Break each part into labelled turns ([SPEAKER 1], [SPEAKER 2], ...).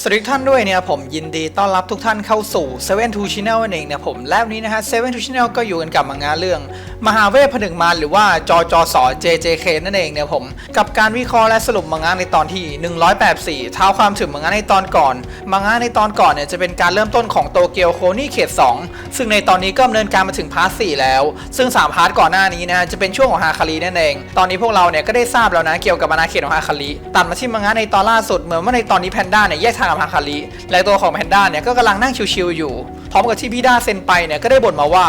[SPEAKER 1] สวัสดีท่านด้วยเนี่ยผมยินดีต้อนรับทุกท่านเข้าสู่7 2 Channel นั่นเองเนี่ยผมและวันนี้นะฮะ7 2 Channel ก็อยู่กันกับมังงะเรื่อง มหาเวทผนึกมารหรือว่าจอจอสอ JJK นั่นเองเนี่ยผมกับการวิเคราะห์และสรุปมังงะในตอนที่ 184เท้าความถึงมังงะในตอนก่อน มังงะในตอนก่อนเนี่ยจะเป็นการเริ่มต้นของโตเกียวโคนี่เขต 2 ซึ่งในตอนนี้ก็ดำเนินการมาถึงพาร์ท4แล้ว ซึ่ง 3 พาร์ทก่อนหน้านี้นะฮะจะเป็นช่วงของฮาคารินั่นเอง ตอนนี้พวกเราเนี่ยก็ได้ทราบแล้วนะเกี่ยวกับอาณาเขตของฮาคาริตัดมาที่มังงะในตอนล่าสุดเหมือนว่าในตอนนี้แพนด้าเนี่ยแยกทางกับฮาคาริและตัวของแพนด้าเนี่ยก็กำลังนั่งชิวๆอยู่ พร้อมกับที่พี่ด้าเซ็นไปเนี่ยก็ได้บ่นมาว่า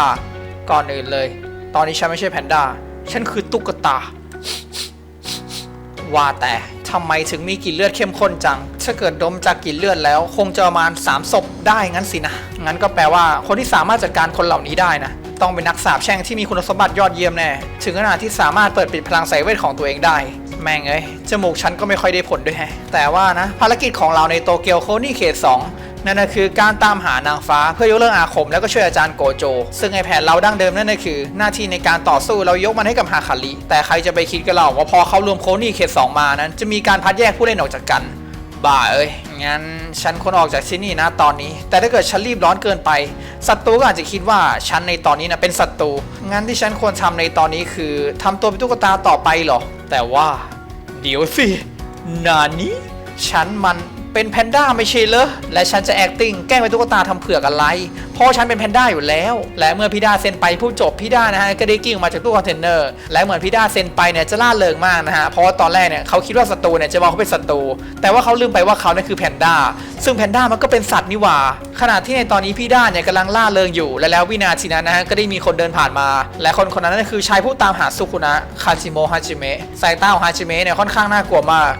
[SPEAKER 1] ก่อนอื่นเลย ตอนนี้ฉันไม่ใช่แพนด้าฉันคือตุ๊กตา ว่าแต่ทำไมถึงมีกลิ่นเลือดเข้มข้นจัง ถ้าเกิดดมจากกลิ่นเลือดแล้ว คงจะประมาณ3ศพได้งั้นสินะ งั้นก็แปลว่าคนที่สามารถจัดการคนเหล่านี้ได้นะ ต้องเป็นนักสาบแช่งที่มีคุณสมบัติยอดเยี่ยมแน่ ถึงขนาดที่สามารถเปิดปิดพลังสายเวทของตัวเองได้ แม่งเอ้ย จมูกฉันก็ไม่ค่อยได้ผลด้วยแฮะ แต่ว่านะ ภารกิจของเราในโตเกียวโคนี่เขต 2 นั่นก็คือการตามหานางฟ้าเพื่อยกเลิกอาคมแล้วก็ช่วยอาจารย์โกโจ ซึ่งไอแผนเราดั้งเดิมนั่นก็คือ หน้าที่ในการต่อสู้เรายกมันให้กับฮาคาริแต่ใครจะไปคิดกันเราว่าพอเขารวมโคนี่เขต 2 มานั้น จะมีการพัดแยกผู้เล่นออกจากกัน บ่าเอ้ย งั้นฉันควรออกจากที่นี่นะตอนนี้ แต่ถ้าเกิดฉันรีบร้อนเกินไป ศัตรูก็อาจจะคิดว่าฉันในตอนนี้นะเป็นศัตรู งั้นที่ฉันควรทำในตอนนี้คือทำตัวเป็นตุ๊กตาต่อไปเหรอ แต่ว่า เดี๋ยวสิ นานี้ ฉันมัน เป็นแพนด้าไม่ใช่เหรอและฉันจะ acting แกล้งเป็นตุ๊กตาทำเผือกอะไร เพราะฉันเป็นแพนด้าอยู่แล้ว และเมื่อพี่ด้าเซ็นไปผู้จบพี่ด้านะฮะก็ได้กิ้งออกมาจากตู้คอนเทนเนอร์ และเหมือนพี่ด้าเซ็นไปเนี่ยจะล่าเริงมากนะฮะ เพราะว่าตอนแรกเนี่ยเขาคิดว่าศัตรูเนี่ยจะมองเขาเป็นศัตรู แต่ว่าเขาลืมไปว่าเขาเนี่ยคือแพนด้า ซึ่งแพนด้ามันก็เป็นสัตว์นี่หว่า ขณะที่ในตอนนี้พี่ด้าเนี่ยกำลังล่าเริงอยู่ และแล้ววินาทีนั้นนะฮะก็ได้มีคนเดินผ่านมา และคนคนนั้นก็คือชายผู้ตามหาสุคุนะ คาจิโมฮาจิเมะ สายตาของฮาจิเมะเนี่ยค่อนข้างน่ากลัวมาก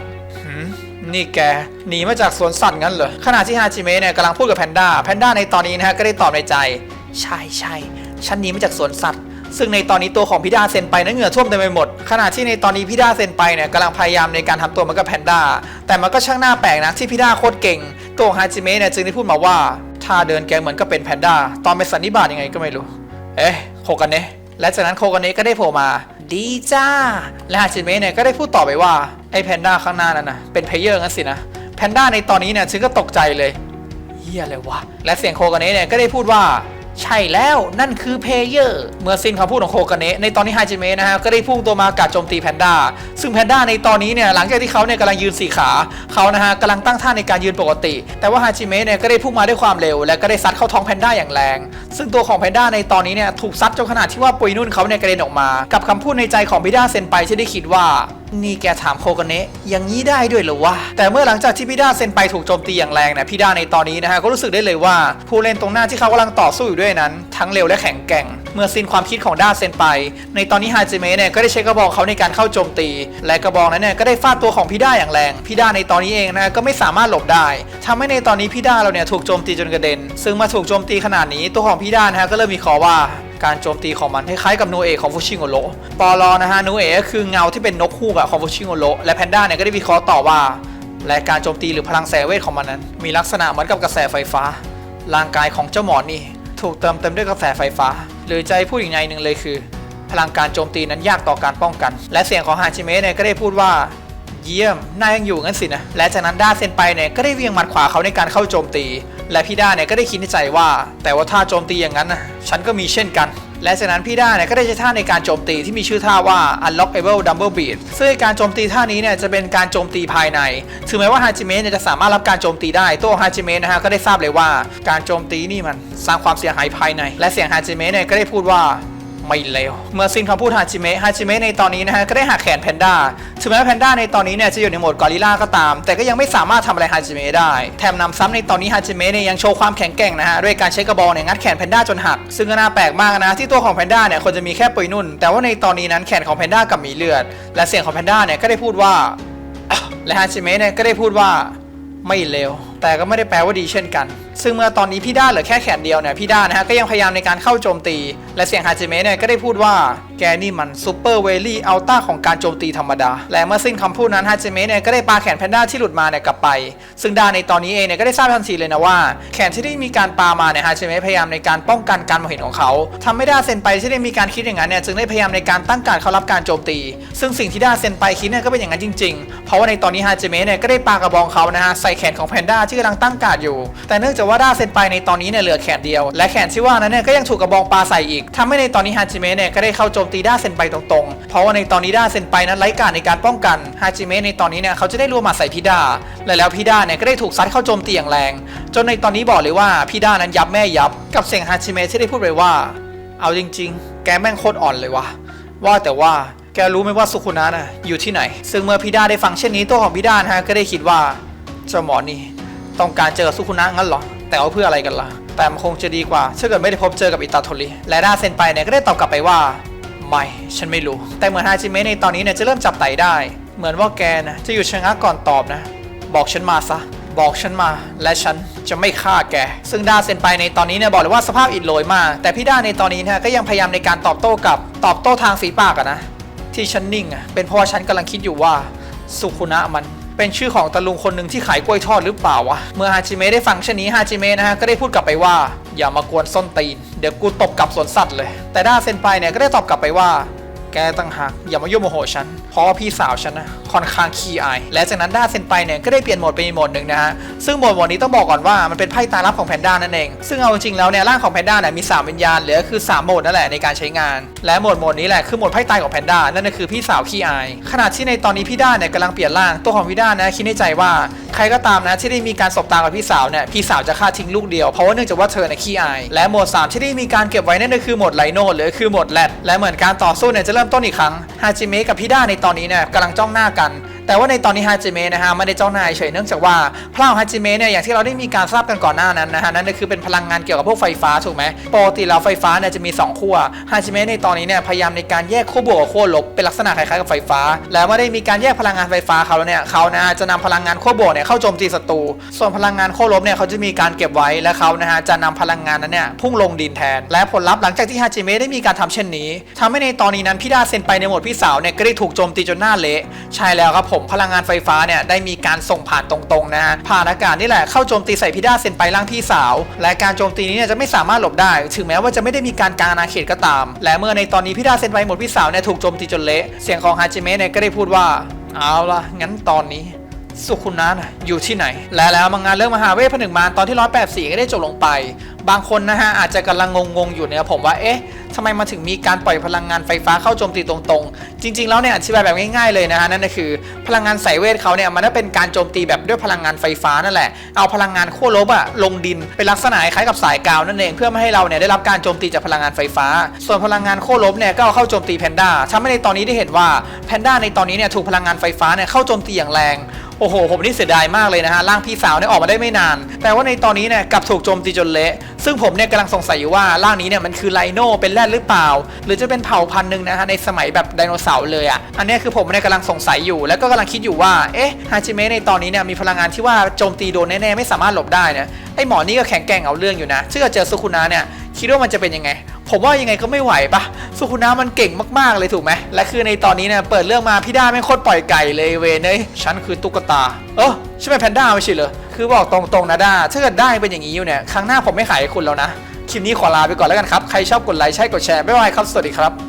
[SPEAKER 1] นี่แกหนีมาจากสวนสัตว์งั้นเหรอขณะที่ฮาจิเมะเนี่ยกำลังพูดกับแพนด้าแพนด้าในตอนนี้นะฮะก็ได้ตอบในใจ ใช่ใช่ฉันหนีมาจากสวนสัตว์ ซึ่งในตอนนี้ตัวของพีดาเซ็นไปนั้นเหงื่อท่วมเต็มไปหมด ขณะที่ในตอนนี้พีดาเซ็นไปเนี่ยกำลังพยายามในการทำตัวเหมือนกับแพนด้าแต่มันก็ช่างหน่าแปลกนะที่พีดาโคตรเก่ง ตัวของฮาจิเมะเนี่ยจึงได้พูดมาว่า ถ้าเดินแกเหมือนก็เป็นแพนด้าตอนไปสันนิบาตยังไงก็ไม่รู้ เอ๊ะโคกันเนะ และจากนั้นโคกันเนะก็ได้โผล่มา ดีจ้า และฮาจิเมะเนี่ยก็ได้พูดต่อไปว่า ไอ้แพนด้าข้างหน้านั่นนะเป็นเพลเยอร์งั้นสินะแพนด้าในตอนนี้เนี่ยฉันก็ตกใจเลยเฮียอะไรวะและเสียงโคกันเนะเนี่ยก็ได้พูดว่า ใช่แล้วนั่นคือเพเยอร์เมื่อสิ้นคำพูดของโคกันเนะในตอนนี้ฮาจิเมะนะฮะก็ได้พุ่งตัวมากัดโจมตีแพนด้าซึ่งแพนด้าในตอนนี้เนี่ยหลังจากที่เขาเนี่ยกำลังยืนสี่ขาเขานะฮะกำลังตั้งท่าในการยืนปกติ แต่ว่าฮาจิเมะเนี่ยก็ได้พุ่งมาด้วยความเร็ว และก็ได้ซัดเข้าท้องแพนด้าอย่างแรง ซึ่งตัวของแพนด้าในตอนนี้เนี่ยถูกซัดจนขนาดที่ว่าปุยนุ่นเขาเนี่ยกระเด็นออกมา กับคำพูดในใจของพิด้าเซนไปที่ได้คิดว่า นี่แกถามโคกันเนะอย่างนี้ได้ด้วยเหรอวะ แต่เมื่อหลังจากที่พี่ด้าเซนไปถูกโจมตีอย่างแรงเนี่ยพี่ด้าในตอนนี้นะฮะก็รู้สึกได้เลยว่า ผู้เล่นตรงหน้าที่เขากำลังต่อสู้อยู่ด้วยนั้น ทั้งเร็วและแข็งแกร่ง เมื่อสิ้นความคิดของด้าเซนไป ในตอนนี้ฮาจิเมะเนี่ยก็ได้ใช้กระบอกเขาในการเข้าโจมตี และกระบอกนั้นเนี่ยก็ได้ฟาดตัวของพี่ด้าอย่างแรงพี่ด้าในตอนนี้เองนะก็ไม่สามารถหลบได้ทำให้ในตอนนี้พี่ด้าเราเนี่ยถูกโจมตีจนกระเด็น ซึ่งมาถูกโจมตีขนาดนี้ตัวของพี่ด้านะฮะก็เริ่มมีขอว่า การโจมตีของมันคล้ายๆกับโนเอของฟูชิโงโระปอลอนะฮะโนเอก็คือเงาที่เป็นนกคู่กับของฟูชิโงโระและแพนด้าเนี่ยก็ได้วิเคราะห์ต่อว่า และการโจมตีหรือพลังแสงเวทของมันนั้น มีลักษณะเหมือนกับกระแสไฟฟ้า ร่างกายของเจ้าหมอนนี่ถูกเติมเต็มด้วยกระแสไฟฟ้า หรือใจพูดอีกในหนึ่งเลยคือ พลังการโจมตีนั้นยากต่อการป้องกัน และเสียงของฮาจิเมะเนี่ยก็ได้พูดว่าเยี่ยมนายยังอยู่งั้นสินะและจากนั้นด้าเซนไปเนี่ยก็ได้เวียงหมัดขวาเขาในการเข้าโจมตี และพี่ด้าเนี่ยก็ได้คิดในใจว่า แต่ว่าท่าโจมตีอย่างนั้นนะฉันก็มีเช่นกัน และจากนั้นพี่ด้าเนี่ยก็ได้ใช้ท่าในการโจมตีที่มีชื่อท่าว่า unlockable double beat ซึ่งการโจมตีท่านี้เนี่ยจะเป็นการโจมตีภายใน ถึงแม้ว่าฮาจิเมะเนี่ยจะสามารถรับการโจมตีได้ ตัวฮาจิเมะนะฮะก็ได้ทราบเลยว่า การโจมตีนี่มันสร้างความเสียหายภายใน และเสียงฮาจิเมะเนี่ยก็ได้พูดว่า ไม่เลวเมื่อสิ้นคำพูดฮาจิเมะฮาจิเมะในตอนนี้นะฮะก็ได้หักแขนแพนด้าถึงแม้ว่าแพนด้าในตอนนี้เนี่ยจะอยู่ในโหมดกอริลลาก็ตาม แต่ก็ยังไม่สามารถทำอะไรฮาจิเมะได้ แถมนำซ้ำในตอนนี้ฮาจิเมะเนี่ยยังโชว์ความแข็งแกร่งนะฮะด้วยการใช้กระบอกเนี่ยงัดแขนแพนด้าจนหัก ซึ่งก็น่าแปลกมากนะที่ตัวของแพนด้าเนี่ยควรจะมีแค่ปุยนุ่น แต่ว่าในตอนนี้นั้นแขนของแพนด้ากับมีเลือด และเสียงของแพนด้าเนี่ยก็ได้พูดว่าและฮาจิเมะเนี่ยก็ได้พูดว่าไม่เลวแต่ก็ไม่ได้แปลว่าดีเช่นกัน ซึ่งเมื่อตอนนี้พี่ด้าเหลือแค่แขนเดียวเนี่ยพี่ด้านะฮะก็ยังพยายามในการเข้าโจมตี และเสียงฮาจิเมะเนี่ยก็ได้พูดว่าแกนี่มันซูเปอร์เวลี่อัลต้าของการโจมตีธรรมดา และเมื่อสิ้นคำพูดนั้นฮาจิเมะเนี่ยก็ได้ปาแขนแพนด้าที่หลุดมาเนี่ยกลับไป ซึ่งด้านในตอนนี้เองเนี่ยก็ได้ทราบทันทีเลยนะว่า แขนที่ได้มีการปามาเนี่ยฮาจิเมะพยายามในการป้องกันการมองเห็นของเขาทำให้ด้าเซนไปที่ได้มีการคิดอย่างนั้นเนี่ยจึงได้พยายามในการตั้งการเขารับการโจมตี ซึ่งสิ่งที่ด้าเซนไปคิดเนี่ยก็เป็นอย่างนั้นจริงๆ เพราะว่าในตอนนี้ฮาจิเมะเนี่ยก็ได้ปากระบองเขานะฮะใส่แขนของแพนด้าที่กำลังตั้งการอยู่ แต่เนื่องจากว่าด้าเซนไปในตอนนี้เนี่ยเหลือแขนเดียว และแขนที่ว่านั้นเนี่ยก็ยังถูกกระบองปลาใส่อีกทำให้ในตอนนี้ฮาจิเมะเนี่ยก็ได้เข้าโจมตีด้าเซนไปตรงๆ เพราะว่าในตอนนี้ด้าเซนไปนั้นไร้การในการป้องกันฮาจิเมะในตอนนี้เนี่ยเขาจะได้รัวหมาใส่พีด้าและแล้วพีด้าเนี่ยก็ได้ถูกซัดเข้าโจมตีอย่างแรง จนในตอนนี้บอกเลยว่าพีด้านั้นยับแม่ยับ กับเสียงฮาจิเมะที่ได้พูดไปว่า เอาจริง ๆ แกแม่งโคตรอ่อนเลยวะว่าแต่ว่าแกรู้ไหมว่าสุคุนะน่ะอยู่ที่ไหน ซึ่งเมื่อพีด้าได้ฟังเช่นนี้ตัวของพีด้านะฮะก็ได้คิดว่าเจ้าหมอนี่ต้องการเจอสุคุนะงั้นเหรอ แต่ว่าเพื่ออะไรกันล่ะ แต่มันคงจะดีกว่าถ้าเกิดไม่ได้พบเจอกับอิตาโทริและด้าเซนไปเนี่ยก็ได้ตอบกลับไปว่า ไม่ ฉันไม่รู้ แต่เหมือนฮาจิเมะในตอนนี้เนี่ยจะเริ่มจับไตได้ เหมือนว่าแกนะจะอยู่ชะงักก่อนตอบนะ บอกฉันมาซะบอกฉันมา และฉันจะไม่ฆ่าแก ซึ่งด้าเซนไปในตอนนี้เนี่ยบอกเลยว่าสภาพอิดโรยมาก แต่พี่ด้าในตอนนี้นะก็ยังพยายามในการตอบโต้กับตอบโต้ทางฝีปากอะนะ ที่ฉันนิ่งอะเป็นเพราะว่าฉันกำลังคิดอยู่ว่าสุคุนะมัน เป็นชื่อของตะลุงคนหนึ่งที่ขายกล้วยทอดหรือเปล่าวะ เมื่อฮาจิเมะได้ฟังเช่นนี้ฮาจิเมะนะฮะก็ได้พูดกลับไปว่า อย่ามากวนส้นตีน เดี๋ยวกูตบกลับสวนสัตว์เลย แต่ด้าเซนไปเนี่ยก็ได้ตอบกลับไปว่า แกตั้งหากอย่ามายุ่งโมโหฉัน เพราะว่าพี่สาวฉันนะค่อนข้างขี้อาย และจากนั้นด้าเซนไปเนี่ยก็ได้เปลี่ยนโหมดเป็นโหมดหนึ่งนะฮะ ซึ่งโหมดโหมดนี้ต้องบอกก่อนว่ามันเป็นไพ่ตาลับของแพนด้านั่นเอง ซึ่งเอาจริงๆแล้วเนี่ยร่างของแพนด้าเนี่ยมี 3 วิญญาณเหลือคือ 3 โหมดนั่นแหละในการใช้งาน และโหมดโหมดนี้แหละคือโหมดไพ่ตายของแพนด้านั่นก็คือพี่สาวขี้อาย ขณะที่ในตอนนี้พี่ด้าเนี่ยกำลังเปลี่ยนร่างตัวของพี่ด้านะคิดในใจว่าใครก็ตามนะที่ได้มีการสบตากับพี่สาวเนี่ยพี่สาวจะฆ่าทิ้งลูกเดียวเพราะว่าเนื่องจากว่าเธอเนี่ยขี้อาย และโหมด 3 ที่ได้มีการเก็บไว้นั่นก็คือโหมดไลโนหรือคือโหมดแรดและเหมือนการต่อสู้เนี่ยจะเริ่มต้นอีกครั้งฮาจิเมะกับพี่ด้าในตอนนี้เนี่ยกำลังจ้องหน้ากัน แต่ว่าในตอนนี้ฮาจิเมะนะฮะไม่ได้จ้องหน้าเฉยเนื่องจากว่าพลังของฮาจิเมะเนี่ยอย่างที่เราได้มีการทราบกันก่อนหน้านั้นนะฮะนั่นก็คือเป็นพลังงานเกี่ยวกับพวกไฟฟ้าถูกไหมปกติแล้วไฟฟ้าเนี่ยจะมี 2 ขั้วฮาจิเมะในตอนนี้เนี่ยพยายามในการแยกขั้วบวกกับขั้วลบเป็นลักษณะคล้ายๆกับไฟฟ้า แล้วเมื่อได้มีการแยกพลังงานไฟฟ้าเขาแล้วเนี่ยเขานะฮะจะนำพลังงานขั้วบวกเนี่ยเข้าโจมตีศัตรูส่วนพลังงานขั้วลบเนี่ยเขาจะมีการเก็บไว้และเขานะฮะจะนำพลังงานนั้นเนี่ยพุ่งลงดินแทน และผลลัพธ์หลังจากที่ฮาจิเมะได้มีการทำเช่นนี้ทำให้ในตอนนี้นั้นพี่ดาเซนไปในหมดพี่สาวเนี่ยก็ได้ถูกโจมตีจนหน้าเละใช่แล้วครับผมพลังงานไฟฟ้าเนี่ยได้มีการส่งผ่านตรงๆนะฮะผ่านอากาศนี่แหละเข้าโจมตีใส่พี่ดาเซนไปร่างพี่สาว และการโจมตีนี้เนี่ยจะไม่สามารถหลบได้ ถึงแม้ว่าจะไม่ได้มีการกางอาณาเขตก็ตาม และเมื่อในตอนนี้พี่ดาเซนไปหมดพี่สาวเนี่ยถูกโจมตีจนเละเสียงของฮาจิเมะเนี่ยก็ได้พูดว่าเอาละงั้นตอนนี้สุขุนะนะอยู่ที่ไหน และแล้วมังงานเรื่องมหาเวทผนึกมารตอนที่ 184 ก็ได้จบลงไป บางคนนะฮะอาจจะกำลังงงๆอยู่เนี่ยผมว่าเอ๊ะ ทำไมมาถึงมีการปล่อยพลังงานไฟฟ้าเข้าโจมตีตรงๆ จริง ๆ แล้วเนี่ยอธิบายแบบง่ายๆเลยนะฮะนั่นก็คือ พลังงานสายเวทเขาเนี่ยมันก็เป็นการโจมตีแบบด้วยพลังงานไฟฟ้านั่นแหละเอาพลังงานขั้วลบอะลงดินเป็นลักษณะคล้ายกับสายกาวนั่นเองเพื่อไม่ให้เราเนี่ยได้รับการโจมตีจากพลังงานไฟฟ้า ส่วนพลังงานขั้วลบเนี่ยก็เอาเข้าโจมตีแพนด้าทำให้ในตอนนี้ได้เห็นว่าแพนด้าในตอนนี้เนี่ยถูกพลังงานไฟฟ้าเนี่ยเข้าโจมตีอย่างแรง โอ้โห ผมนี่เสียดายมากเลยนะฮะร่างพี่สาวเนี่ยออกมาได้ไม่นาน แต่ว่าในตอนนี้เนี่ยกลับถูกโจมตีจนเละ ซึ่งผมเนี่ยกำลังสงสัยอยู่ว่าร่างนี้เนี่ยมันคือไลโนเป็นแรดหรือเปล่า หรือจะเป็นเผ่าพันธุ์หนึ่งนะฮะในสมัยแบบไดโนเสาร์เลยอะ่ะ อันเนี้ยคือผมเนี่ยกำลังสงสัยอยู่ แล้วก็กำลังคิดอยู่ว่า เอ๊ะ ฮาจิเมะในตอนนี้เนี่ยมีพลังงานที่ว่าโจมตีโดนแน่ๆไม่สามารถหลบได้นี่ยไอหมอนี่ก็แข็งแกร่งเอาเรื่องอยู่นะถ้าเกิดเจอสุคุนะเนี่ย คิดว่ามันจะเป็นยังไง ผมว่ายังไงก็ไม่ไหวปะสุขุนามันเก่งมากๆเลยถูกไหมและคือในตอนนี้เนี่ยเปิดเรื่องมาพี่ด้าไม่โคตรปล่อยไก่เลยเวนเอ้ยฉันคือตุ๊กตา เออใช่ไหมแพนด้าไม่ใช่เหรอคือบอกตรงๆนะด้าถ้าเกิดได้เป็นอย่างนี้อยู่เนี่ยครั้งหน้าผมไม่ขายให้คุณแล้วนะคลิปนี้ขอลาไปก่อนแล้วกันครับใครชอบกดไลค์ใช่กดแชร์บ๊ายบายครับสวัสดีครับ